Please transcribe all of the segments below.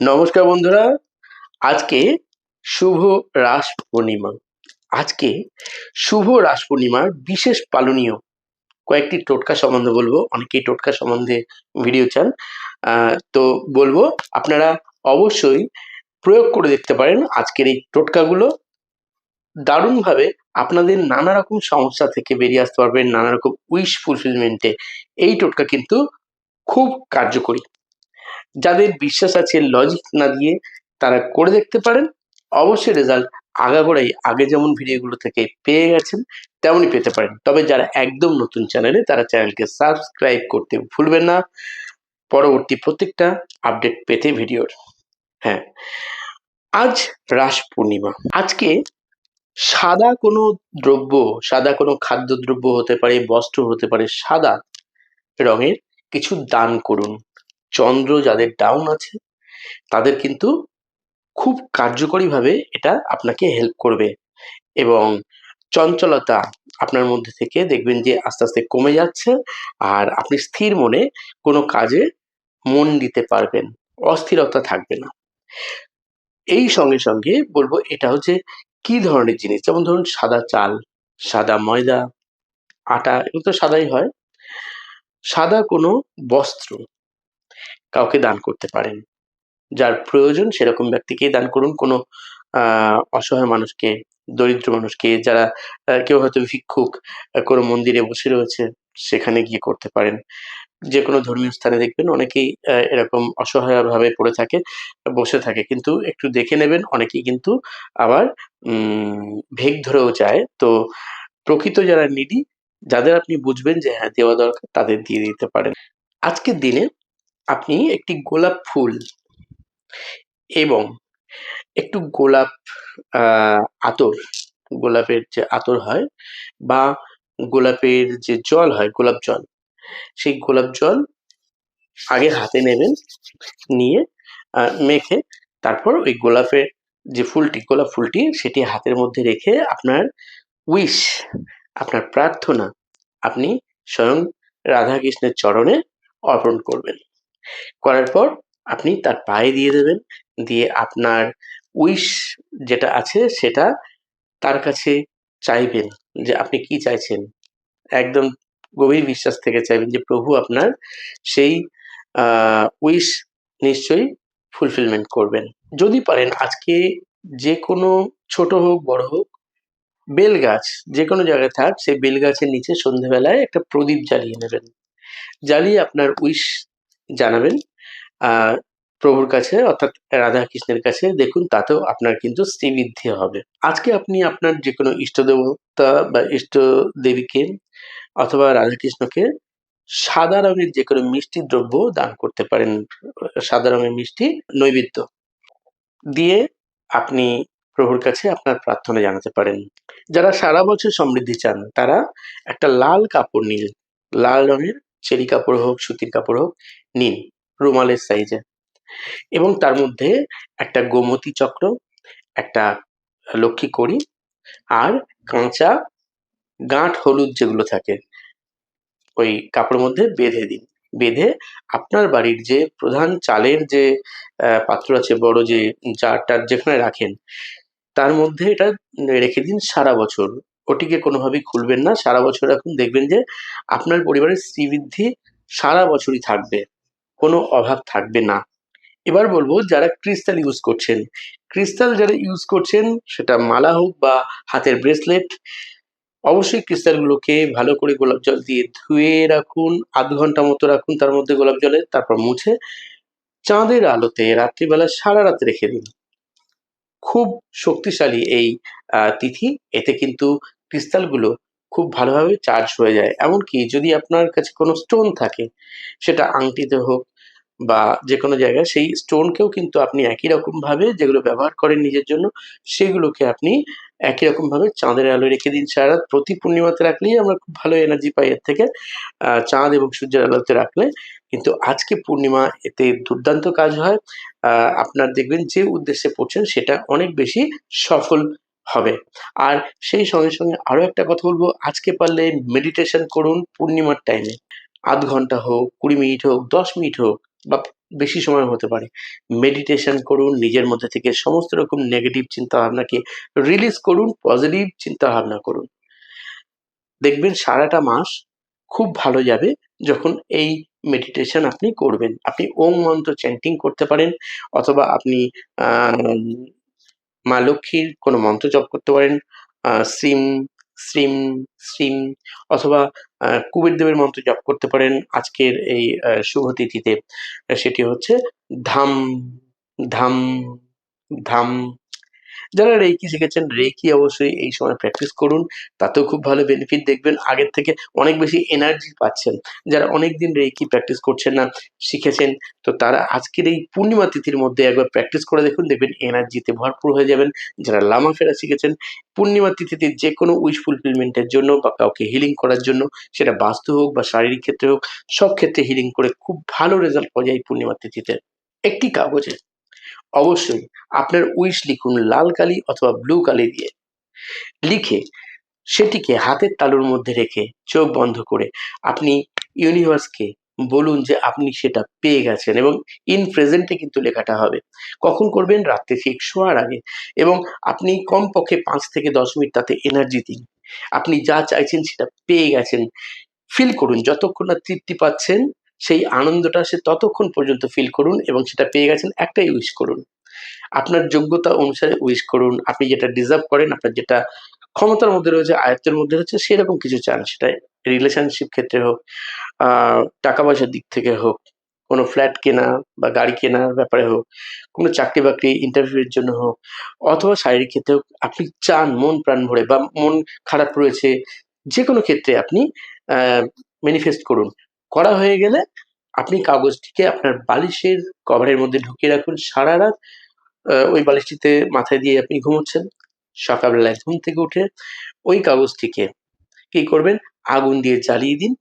নমস্কার বন্ধুরা। আজকে শুভ রাস পূর্ণিমা। আজকে শুভ রাস পূর্ণিমার বিশেষ পালনীয় কয়েকটি টোটকা সম্বন্ধে বলব। অনেকেই টোটকা সম্বন্ধে ভিডিও চান। তো বলব, আপনারা অবশ্যই প্রয়োগ করে দেখতে পারেন আজকের এই টোটকাগুলো। দারুণভাবে আপনাদের নানা রকম সমস্যা থেকে বেরিয়ে আসতে পারবেন নানা রকম উইশ ফুলফিলমেন্টে এই টোটকা কিন্তু খুব কার্যকরী। যাদের বিশ্বাস আছে লজিক না দিয়ে তারা করে দেখতে পারেন। অবশ্যই রেজাল্ট আগাগোড়াই আগে যেমন ভিডিওগুলো থেকে পেয়ে গেছেন, তেমনই পেতে পারেন। তবে যারা একদম নতুন চ্যানেলে তারা চ্যানেলকে সাবস্ক্রাইব করতে ভুলবেন না। পরবর্তী প্রত্যেকটা আপডেট পেতে ভিডিওর হ্যাঁ আজ রাস পূর্ণিমা। আজকে সাদা কোনো দ্রব্য, সাদা কোনো খাদ্যদ্রব্য হতে পারে, বস্ত্র হতে পারে, সাদা রঙের কিছু দান করুন। চন্দ্র যাদের ডাউন আছে, তাদের কিন্তু খুব কার্যকরীভাবে এটা আপনাকে হেল্প করবে এবং চঞ্চলতা আপনার মধ্যে থেকে দেখবেন যে আস্তে আস্তে কমে যাচ্ছে আর আপনি স্থির মনে কোনো কাজে মন দিতে পারবেন, অস্থিরতা থাকবে না। এই সঙ্গে সঙ্গে বলব এটা হচ্ছে কি ধরনের জিনিস? যেমন ধরুন সাদা চাল, সাদা ময়দা, আটা এগুলো তো সাদাই হয়। সাদা কোনো বস্ত্র কাউকে দান করতে পারেন। যার প্রয়োজন সেরকম ব্যক্তিকেই দান করুন। কোনো অসহায় মানুষকে, দরিদ্র মানুষকে, যারা কেউ হয়তো ভিক্ষুক কোনো মন্দিরে বসে রয়েছে, সেখানে গিয়ে করতে পারেন। যে কোনো ধর্মীয় স্থানে দেখবেন অনেকেই এরকম অসহায়ভাবে পড়ে থাকে, বসে থাকে। কিন্তু একটু দেখে নেবেন, অনেকেই কিন্তু আবার ভেগ ধরেও যায়। তো প্রকৃত যারা নিডি, যাদের আপনি বুঝবেন যে হ্যাঁ দেওয়া দরকার, তাদের দিয়ে দিতে পারেন। আজকের দিনে আপনি একটি গোলাপ ফুল এবং একটু গোলাপ আতর, গোলাপের যে আতর হয় বা গোলাপের যে জল হয়, গোলাপ জল, সেই গোলাপ জল আগে হাতে নেবেন, নিয়ে মেখে তারপর ওই গোলাপের যে ফুলটি, গোলাপ ফুলটি সেটি হাতের মধ্যে রেখে আপনার উইশ, আপনার প্রার্থনা আপনি স্বয়ং রাধা কৃষ্ণের চরণে অর্পণ করবেন। করার পর আপনি তার পায়ে দিয়ে দেবেন, দিয়ে আপনার উইশ যেটা আছে সেটা তার কাছে চাইবেন যে আপনি কি চাইছেন। একদম গভীর বিশ্বাস থেকে চাইবেন যে প্রভু আপনার সেই উইশ নিশ্চয়ই ফুলফিলমেন্ট করবেন। যদি পারেন আজকে যে কোনো ছোট হোক, বড় হোক, বেল গাছ, যে কোনো জায়গায় থাক, সেই বেল গাছের নিচে সন্ধেবেলায় একটা প্রদীপ জ্বালিয়ে নেবেন। জ্বালিয়ে আপনার উইশ জানাবেন। প্রভুর কাছে অর্থাৎ রাধা কৃষ্ণের কাছে দেখুন, তাতেও আপনার কিন্তু শ্রীবৃদ্ধি হবে। আজকে আপনি আপনার যে কোনো ইষ্ট দেবতা বা ইষ্ট দেবীকে অথবা রাধাকৃষ্ণকে সাদা রঙের যে কোনো মিষ্টি দ্রব্য দান করতে পারেন, সাদা রঙের মিষ্টি নৈবেদ্য দিয়ে আপনি প্রভুর কাছে আপনার প্রার্থনা জানাতে পারেন। যারা সারা বছর সমৃদ্ধি চান, তারা একটা লাল কাপড় নিন, লাল রঙের চেরি কাপড় হোক, সুতির কাপড় হোক, নিন রুমালের সাইজে। এবং তার মধ্যে একটা গোমতী চক্র, একটা লক্ষ্মী কড়ি আর কাঁচা গাঁট হলুদ যেগুলো থাকে, ওই কাপড়ের মধ্যে বেঁধে দিন। বেঁধে আপনার বাড়ির যে প্রধান চালের যে পাত্র আছে, বড় যে জারটার যেখানে রাখেন, তার মধ্যে এটা রেখে দিন সারা বছর। ওটিকে কোনোভাবেই খুলবেন না। সারা বছর এখন দেখবেন যে আপনার পরিবারের শ্রীবৃদ্ধি সারা বছরই থাকবে। কোনো অভাব থাকবে না। এবার বলব, যারা ক্রিস্টাল ইউজ করছেন, ক্রিস্টাল যারা ইউজ করছেন, সেটা মালা হোক বা হাতের ব্রেসলেট, অবশ্যই ক্রিস্টালগুলোকে ভালো করে গোলাপ জল দিয়ে ধুয়ে রাখুন, আধ ঘণ্টা মতো রাখুন, তার মধ্যে গোলাপ জলে, তারপর মুছে চাঁদের আলোতে রাত্রিবেলা সারা রাত রেখে দিন। খুব শক্তিশালী এই তিথি। এতে কিন্তু ক্রিস্টালগুলো খুব ভালোভাবে চার্জ হয়ে যায়। এমনকি যদি আপনার কাছে কোনো স্টোন থাকে, সেটা আংটিতে হোক বা যে কোনো জায়গায়, সেই স্টোনকেও কিন্তু আপনি একই রকমভাবে যেগুলো ব্যবহার করেন নিজের জন্য, সেগুলোকে আপনি একই রকম ভাবে চাঁদের আলোয় রেখে দিন সারা রাত প্রতি পূর্ণিমাতে রাখলেই আমরা খুব ভালো এনার্জি পাই এর থেকে। চাঁদ এবং সূর্যের আলোতে রাখলে। কিন্তু আজকে পূর্ণিমা, এতে দুর্দান্ত কাজ হয়। আপনার দেখবেন যে উদ্দেশ্যে পড়ছেন সেটা অনেক বেশি সফল হবে। আর সেই সঙ্গে সঙ্গে আরও একটা কথা বলব। আজকে পারলে মেডিটেশন করুন পূর্ণিমার টাইমে আধ ঘণ্টা হোক, কুড়ি মিনিট হোক, দশ মিনিট হোক বা বেশি সময় হতে পারে। মেডিটেশন করুন নিজের মধ্যে থেকে সমস্ত রকম নেগেটিভ চিন্তা ভাবনাকে রিলিজ করুন পজিটিভ চিন্তা ভাবনা করুন। দেখবেন সারাটা মাস খুব ভালো যাবে যখন এই মেডিটেশন আপনি করবেন। আপনি ওম মন্ত্র চ্যান্টিং করতে পারেন অথবা আপনি মা লক্ষ্মীর কোনো মন্ত্র জপ করতে পারেন আহ, শ্রীম শ্রীম অথবা আহ, কুবের দেবের মন্ত্র জপ করতে পারেন আজকের এই শুভ তিথিতে। সেটি হচ্ছে ধাম ধাম ধাম যারা রেকি শিখেছেন রেকি অবশ্যই এই সময় প্র্যাকটিস করুন। তাতেও খুব ভালো বেনিফিট দেখবেন। আগের থেকে অনেক বেশি এনার্জি পাচ্ছেন। যারা অনেক দিন রেকি প্র্যাকটিস করছেন না, শিখেছেন, তো তারা আজকের এই পূর্ণিমা তিথির মধ্যে একবার প্র্যাকটিস করে দেখুন। দেখবেন এনার্জিতে ভরপুর হয়ে যাবেন। যারা লামা ফেরা শিখেছেন, পূর্ণিমা তিথিতে যে কোনো উইশ ফুলফিলমেন্টের জন্য বা কাউকে হিলিং করার জন্য, সেটা বাস্তু হোক বা শারীরিক ক্ষেত্রে হোক, সব ক্ষেত্রে হিলিং করে খুব ভালো রেজাল্ট পাওয়া যায় পূর্ণিমা তিথিতে। একটি কাগজে। অবশ্যই আপনার উইশ লিখুন লাল কালি অথবা ব্লু কালি দিয়ে। লিখে সেটিকে হাতের তালুর মধ্যে রেখে চোখ বন্ধ করে আপনি ইউনিভার্সকে বলুন যে আপনি সেটা পেয়ে গেছেন এবং ইন প্রেজেন্টে কিন্তু লেখাটা হবে। কখন করবেন? রাত্রে ঠিক শোয়ার আগে এবং আপনি কমপক্ষে পাঁচ থেকে দশ মিনিট তাতে এনার্জি দিন। আপনি যা চাইছেন সেটা পেয়ে গেছেন। ফিল করুন, যতক্ষণ না তৃপ্তি পাচ্ছেন সেই আনন্দটা সে ততক্ষণ পর্যন্ত ফিল করুন এবং সেটা পেয়ে গেছেন একটাই উইশ করুন। আপনার যোগ্যতা অনুসারে উইশ করুন, আপনি যেটা ডিজার্ভ করেন, আপনার যেটা ক্ষমতার মধ্যে রয়েছে, আয়ত্তের মধ্যে রয়েছে, সেরকম কিছু চান সেটা রিলেশনশিপ ক্ষেত্রে হোক টাকা পয়সার দিক থেকে হোক, কোনো ফ্ল্যাট কেনা বা গাড়ি কেনার ব্যাপারে হোক, কোনো চাকরি বাকরি ইন্টারভিউয়ের জন্য হোক, অথবা শারীরিক ক্ষেত্রে হোক, আপনি চান, মন প্রাণ ভরে বা মন খারাপ রয়েছে যে কোনো ক্ষেত্রে আপনি ম্যানিফেস্ট করুন। করা হয়ে গেলে আপনি কাগজটিকে আপনার বালিশের কভারের মধ্যে ঢুকিয়ে রাখুন। সারা রাত ওই বালিশটিতে মাথায় দিয়ে আপনি ঘুমোচ্ছেন। সকালবেলায় ঘুম থেকে উঠে ওই কাগজটিকে কি করবেন? আগুন দিয়ে জ্বালিয়ে দিন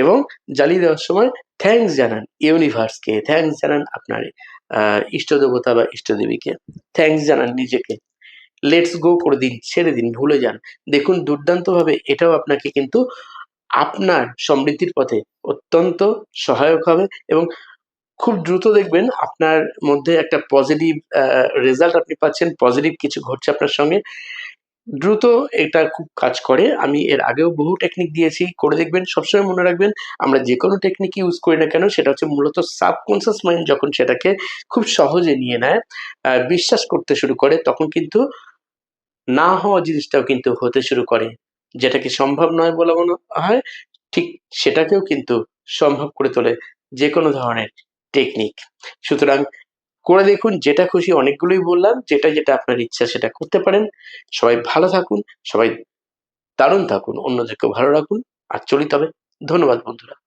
এবং জ্বালিয়ে দেওয়ার সময় থ্যাঙ্কস জানান ইউনিভার্সকে থ্যাঙ্কস জানান আপনার ইষ্ট দেবতা বা ইষ্টদেবীকে। থ্যাঙ্কস জানান নিজেকে। লেটস গো করে দিন, ছেড়ে দিন, ভুলে যান। দেখুন, দুর্দান্তভাবে এটাও আপনাকে কিন্তু আপনার সমৃদ্ধির পথে অত্যন্ত সহায়ক হবে এবং খুব দ্রুত দেখবেন আপনার মধ্যে একটা পজিটিভ রেজাল্ট আপনি পাচ্ছেন পজিটিভ কিছু ঘটছে আপনার সঙ্গে। দ্রুত এটা খুব কাজ করে। আমি এর আগেও বহু টেকনিক দিয়েছি, করে দেখবেন, সবসময় মনে রাখবেন, আমরা যে কোনো টেকনিক ইউজ করি না কেন, সেটা হচ্ছে মূলত সাবকনসিয়াস মাইন্ড যখন সেটাকে খুব সহজে নিয়ে নেয় বিশ্বাস করতে শুরু করে, তখন কিন্তু না হওয়া জিনিসটাও কিন্তু হতে শুরু করে। যেটাকে সম্ভব নয় বলে মনে হয়, ঠিক সেটাকেও কিন্তু সম্ভব করে তোলে যে কোনো ধরনের টেকনিক সুতরাং করে দেখুন যেটা খুশি অনেকগুলোই বললাম, যেটা যেটা আপনার ইচ্ছা সেটা করতে পারেন। সবাই ভালো থাকুন, সবাই দারুণ থাকুন অন্যদেরকে ভালো রাখুন। আর চলি তবে। ধন্যবাদ বন্ধুরা।